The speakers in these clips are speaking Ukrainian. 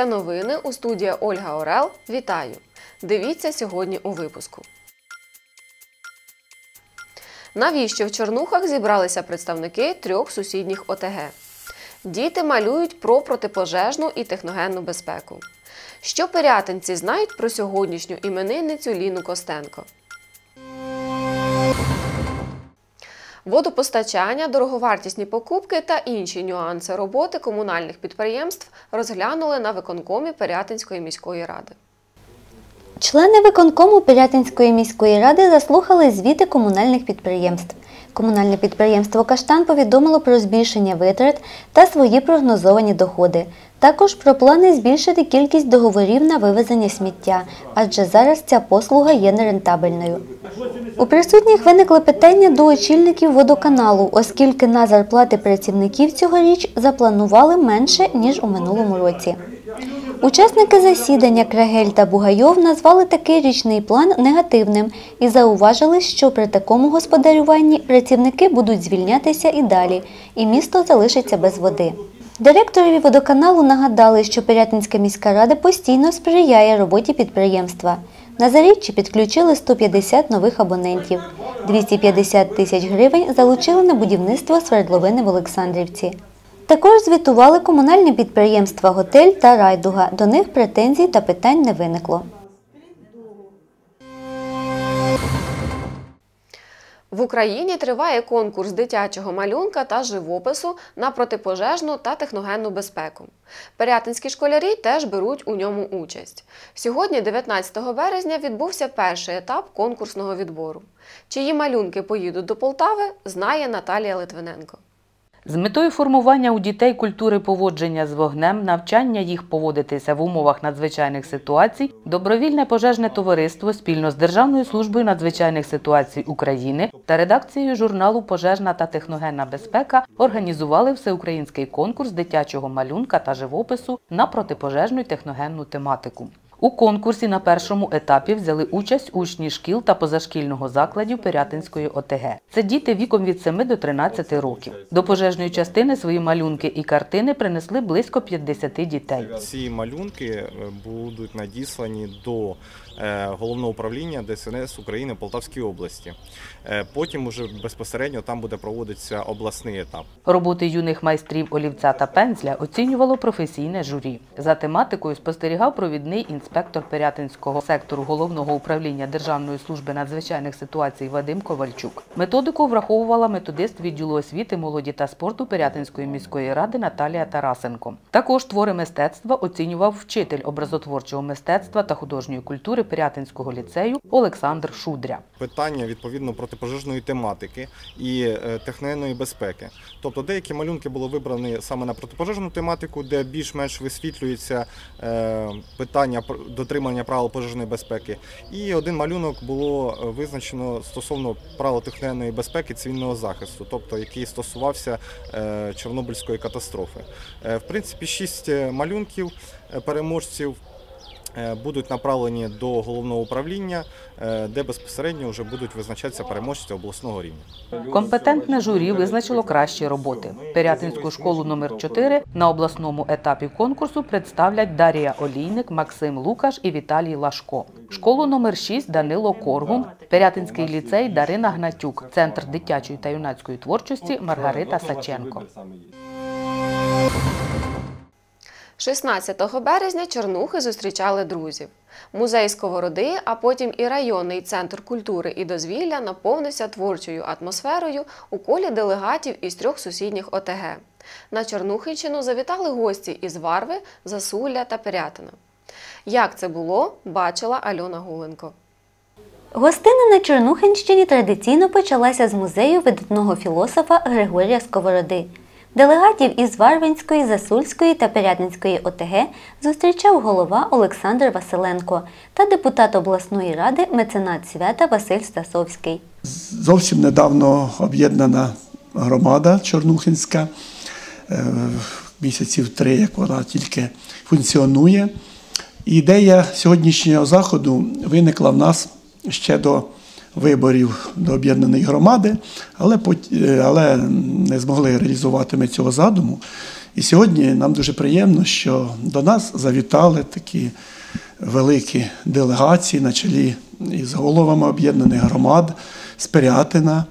Це новини у студії Ольга Орел. Вітаю! Дивіться сьогодні у випуску. Навіщо в Чорнухах зібралися представники трьох сусідніх ОТГ? Діти малюють про протипожежну і техногенну безпеку. Що пирятинці знають про сьогоднішню іменинницю Ліну Костенко? Водопостачання, дороговартісні покупки та інші нюанси роботи комунальних підприємств розглянули на виконкомі Пирятинської міської ради. Члени виконкому Пирятинської міської ради заслухали звіти комунальних підприємств. Комунальне підприємство Каштан повідомило про збільшення витрат та свої прогнозовані доходи. Також про плани збільшити кількість договорів на вивезення сміття, адже зараз ця послуга є нерентабельною. У присутніх виникли питання до очільників водоканалу, оскільки на зарплати працівників цьогоріч запланували менше, ніж у минулому році. Учасники засідання Крагель та Бугайов назвали такий річний план негативним і зауважили, що при такому господарюванні працівники будуть звільнятися і далі, і місто залишиться без води. Директорові водоканалу нагадали, що Пирятинська міська рада постійно сприяє роботі підприємства. На заріччі підключили 150 нових абонентів. 250 тисяч гривень залучили на будівництво свердловини в Олександрівці. Також звітували комунальні підприємства Готель та Райдуга. До них претензій та питань не виникло. В Україні триває конкурс дитячого малюнка та живопису на протипожежну та техногенну безпеку. Пирятинські школярі теж беруть у ньому участь. Сьогодні, 19 березня, відбувся перший етап конкурсного відбору. Чиї малюнки поїдуть до Полтави, знає Наталія Литвиненко. З метою формування у дітей культури поводження з вогнем, навчання їх поводитися в умовах надзвичайних ситуацій, добровільне пожежне товариство спільно з Державною службою надзвичайних ситуацій України та редакцією журналу Пожежна та техногенна безпека організували всеукраїнський конкурс дитячого малюнка та живопису на протипожежну й техногенну тематику. У конкурсі на першому етапі взяли участь учні шкіл та позашкільного закладів Пирятинської ОТГ. Це діти віком від 7 до 13 років. До пожежної частини свої малюнки і картини принесли близько 50 дітей. Ці малюнки е, будуть надіслані до головного управління ДСНС України в Полтавській області. Е, Потім уже безпосередньо там буде проводитися обласний етап. Роботи юних майстрів олівця та пензля оцінювало професійне журі. За тематикою спостерігав провідний інспектор Пирятинського сектору головного управління Державної служби надзвичайних ситуацій Вадим Ковальчук. Методику враховувала методист відділу освіти, молоді та спорту Пирятинської міської ради Наталія Тарасенко. Також твори мистецтва оцінював вчитель образотворчого мистецтва та художньої культури Пирятинського ліцею Олександр Шудря. Питання відповідно протипожежної тематики і е, техногенної безпеки. Тобто деякі малюнки були вибрані саме на протипожежну тематику, де більш-менш висвітлюється е, питання дотримання правил пожежної безпеки. І один малюнок було е, визначено стосовно правил техногенної безпеки цивільного захисту, тобто який стосувався Чорнобильської катастрофи. В принципі, шість малюнків переможців будуть направлені до головного управління, е, де безпосередньо вже будуть визначатися переможці обласного рівня. Компетентне журі визначило кращі роботи. Пирятинську школу номер 4 на обласному етапі конкурсу представлять Дарія Олійник, Максим Лукаш і Віталій Лашко. Школу номер 6 Данило Коргун, Пирятинський ліцей Дарина Гнатюк, Центр дитячої та юнацької творчості Маргарита Саченко. 16 березня Чорнухи зустрічали друзів. Музей Сковороди, а потім і районний центр культури і дозвілля наповнився творчою атмосферою у колі делегатів із трьох сусідніх ОТГ. На Чорнухинщину завітали гості із Варви, Засулля та Пирятина. Як це було, бачила Альона Гуленко. Гостина на Чорнухинщині традиційно почалася з музею видатного філософа Григорія Сковороди. Делегатів із Варвинської, Засульської та Пирятинської ОТГ зустрічав голова Олександр Василенко та депутат обласної ради меценат свята Василь Стасовський. Зовсім недавно об'єднана громада Чорнухинська, е, місяців три, як вона тільки функціонує. Ідея сьогоднішнього заходу виникла в нас ще до виборів до об'єднаної громади, але, е, але не змогли реалізувати ми цього задуму. І сьогодні нам дуже приємно, що до нас завітали такі великі делегації на чолі із головами об'єднаних громад з Пирятина,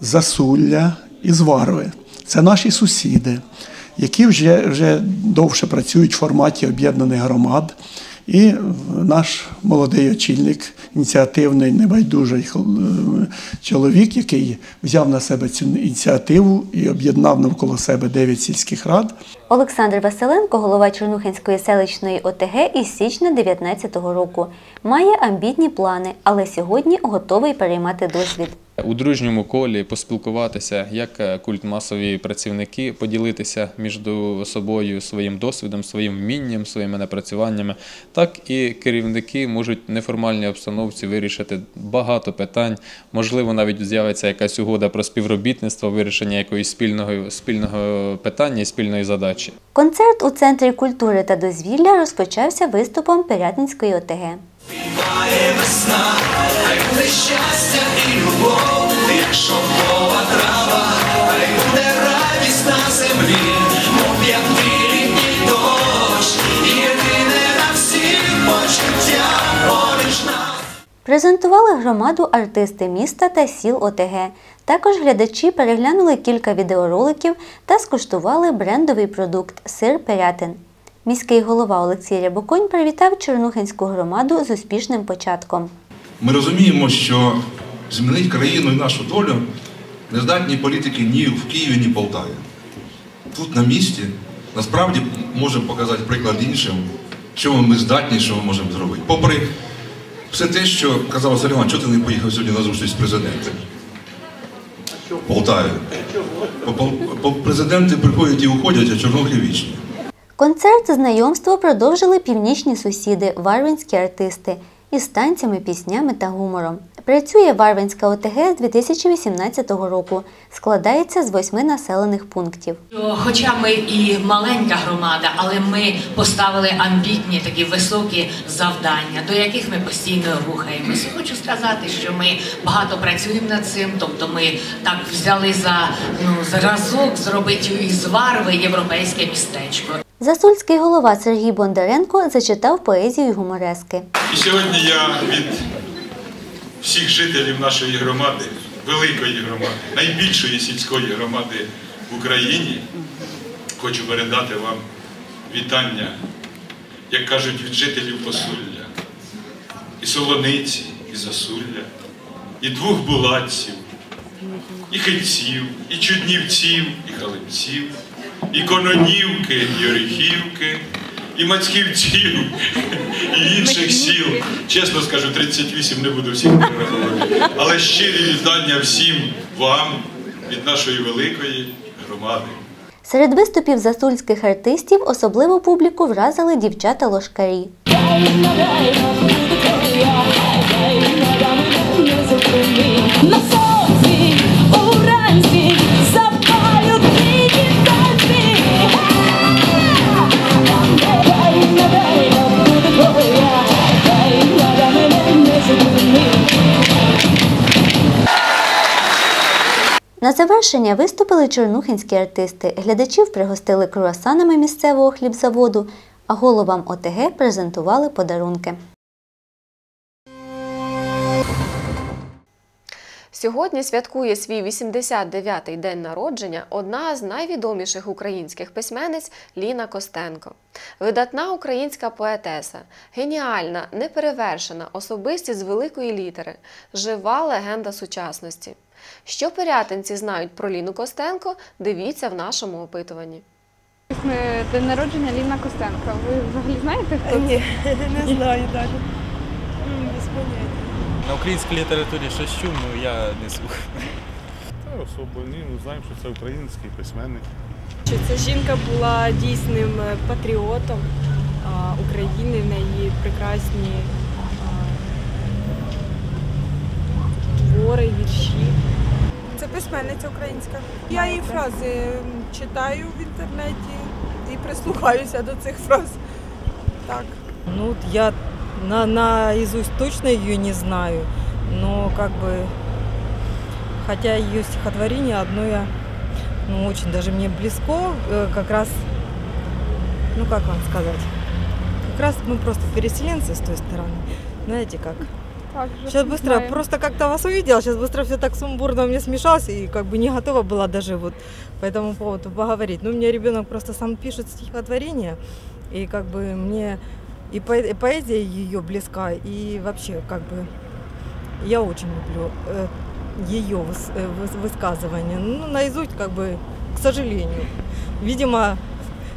Засулля і з Варви. Це наші сусіди, які вже, вже довше працюють в форматі об'єднаних громад. І наш молодий очільник, ініціативний, небайдужий е, чоловік, який взяв на себе цю ініціативу і об'єднав навколо себе дев'ять сільських рад. Олександр Василенко, голова Чорнухинської селищної ОТГ із січня 2019 року, має амбітні плани, але сьогодні готовий переймати досвід. У дружньому колі поспілкуватися, як е, культмасові працівники, поділитися між собою своїм досвідом, своїм вмінням, своїми напрацюваннями, так і керівники можуть в неформальній обстановці вирішити багато питань. Можливо, навіть з'явиться якась угода про співробітництво, вирішення якоїсь спільного, спільного питання спільної задачі. Концерт у центрі культури та дозвілля розпочався виступом Пирятинської ОТГ. Презентували громаду артисти міста та сіл ОТГ. Також глядачі переглянули кілька відеороликів та скуштували брендовий продукт сир Пирятин. Міський голова Олексій Рябоконь привітав Чорнухинську громаду з успішним початком. Ми розуміємо, що змінити країну і нашу долю не здатні політики ні в Києві, ні в Полтаві. Тут на місці насправді можемо показати приклад іншим, що ми здатні, що ми можемо зробити. Попри все те, що казав Василь Іванович, чого ти не поїхав сьогодні на зустріч з президентом? Полтаві. Президенти приходять і уходять, а чорнухи вічні. Концерт знайомство продовжили північні сусіди, варвинські артисти із танцями, піснями та гумором. Працює Варвинська ОТГ з 2018 року. Складається з восьми населених пунктів. Хоча ми і маленька громада, але ми поставили амбітні такі високі завдання, до яких ми постійно рухаємося. Хочу сказати, що ми багато працюємо над цим. Тобто, ми так взяли за ну зразок зробити із Варви європейське містечко. Засульський голова Сергій Бондаренко зачитав поезію гуморески. І сьогодні я від всіх жителів нашої громади, великої громади, найбільшої сільської громади в Україні, хочу передати вам вітання, як кажуть, від жителів Посулля, і Солониці, і Засулля, і двох булатців, і хильців, і чуднівців, і халимців, і кононівки, і оріхівки, і мацьківців, і інших сіл. Чесно скажу, 38 не буду всіх перераховувати. Але щирі вітання всім вам від нашої великої громади. Серед виступів засульських артистів особливу публіку вразили дівчата-ложкарі. На завершення виступили чорнухинські артисти. Глядачів пригостили круасанами місцевого хлібзаводу, а головам ОТГ презентували подарунки. Сьогодні святкує свій 89-й день народження одна з найвідоміших українських письменниць Ліна Костенко. Видатна українська поетеса, геніальна, неперевершена особистість з великої літери, жива легенда сучасності. Що пирятинці знають про Ліну Костенко, дивіться в нашому опитуванні. День народження Ліна Костенко. Ви взагалі знаєте, хто це? Ні, не знаю далі. Без поняття. На українській літературі щось чув, ну я не слухаю. Та особо ні, ну знаємо, що це український письменник. Що Ця жінка була дійсним е, патріотом а, України, в неї прекрасні а, твори, вірші. Це письменниця українська. Я її фрази читаю в інтернеті і прислухаюся до цих фраз. Так. Ну, я на, наизусть точно ее не знаю, но как бы, хотя ее стихотворение одно я, ну, очень даже мне близко, э, как раз ну как вам сказать, как раз мы просто переселенцы с той стороны. Знаете как? Сейчас быстро, знаємо. просто как-то вас увидела, сейчас быстро все так сумбурно мне смешалось и как бы не готова была даже вот по этому поводу поговорить. Ну, мне ребенок просто сам пишет стихотворение, и как бы мне и, по- и поэзия ее близка, и вообще как бы я очень люблю э, ее выс- э, выс- высказывания. Ну, наизусть как бы, к сожалению. Видимо,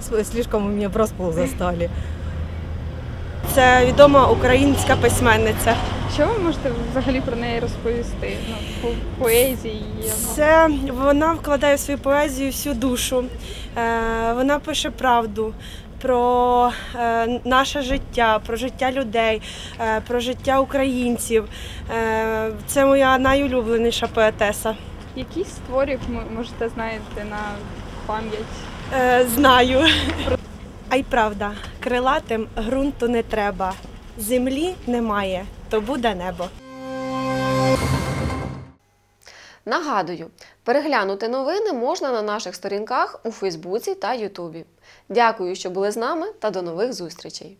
с- слишком у меня врасплох застали. Це відома українська письменниця. Що ви можете взагалі про неї розповісти? Ну, по поезії є. Це вона вкладає в свою поезію всю душу. Е, Вона пише правду про е, наше життя, про життя людей, е, про життя українців. Е, Це моя найулюбленіша поетеса. Якісь творів ми можете знаєте на пам'ять? Знаю. А й правда, крилатим ґрунту не треба. Землі немає, то буде небо. Нагадую, переглянути новини можна на наших сторінках у Фейсбуці та Ютубі. Дякую, що були з нами та до нових зустрічей!